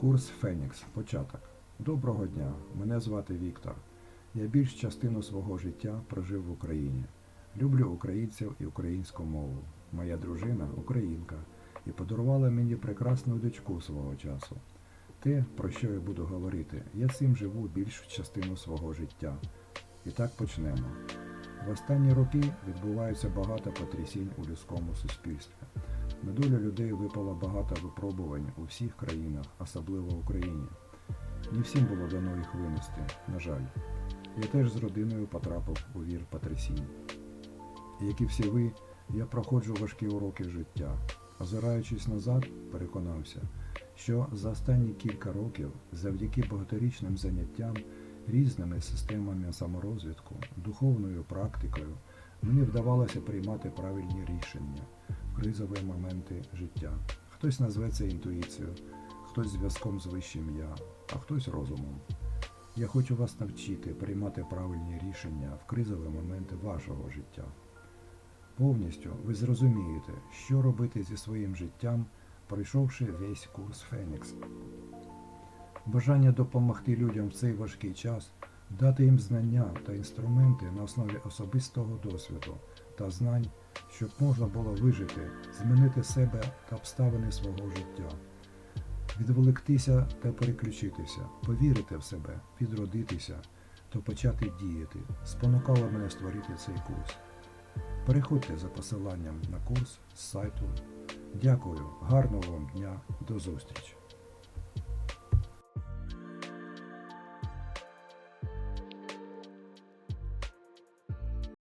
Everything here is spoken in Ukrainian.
Курс Фенікс. Початок. Доброго дня. Мене звати Віктор. Я більш частину свого життя прожив в Україні. Люблю українців і українську мову. Моя дружина українка і подарувала мені прекрасну дочку свого часу. Те, про що я буду говорити, я цим живу більшу частину свого життя. І так почнемо. В останні роки відбувається багато потрясінь у людському суспільстві. На долю людей випало багато випробувань у всіх країнах, особливо в Україні. Не всім було дано їх винести, на жаль. Я теж з родиною потрапив у вір потрясінь. Як і всі ви, я проходжу важкі уроки життя. Озираючись назад, переконався, що за останні кілька років, завдяки багаторічним заняттям, різними системами саморозвитку, духовною практикою, мені вдавалося приймати правильні рішення кризові моменти життя. Хтось назве це інтуїцією, хтось зв'язком з вищим я, а хтось розумом. Я хочу вас навчити приймати правильні рішення в кризові моменти вашого життя. Повністю ви зрозумієте, що робити зі своїм життям, пройшовши весь курс Фенікс. Бажання допомогти людям в цей важкий час, дати їм знання та інструменти на основі особистого досвіду та знань, щоб можна було вижити, змінити себе та обставини свого життя, відволіктися та переключитися, повірити в себе, відродитися та почати діяти, спонукало мене створити цей курс. Переходьте за посиланням на курс з сайту. Дякую, гарного вам дня, до зустрічі!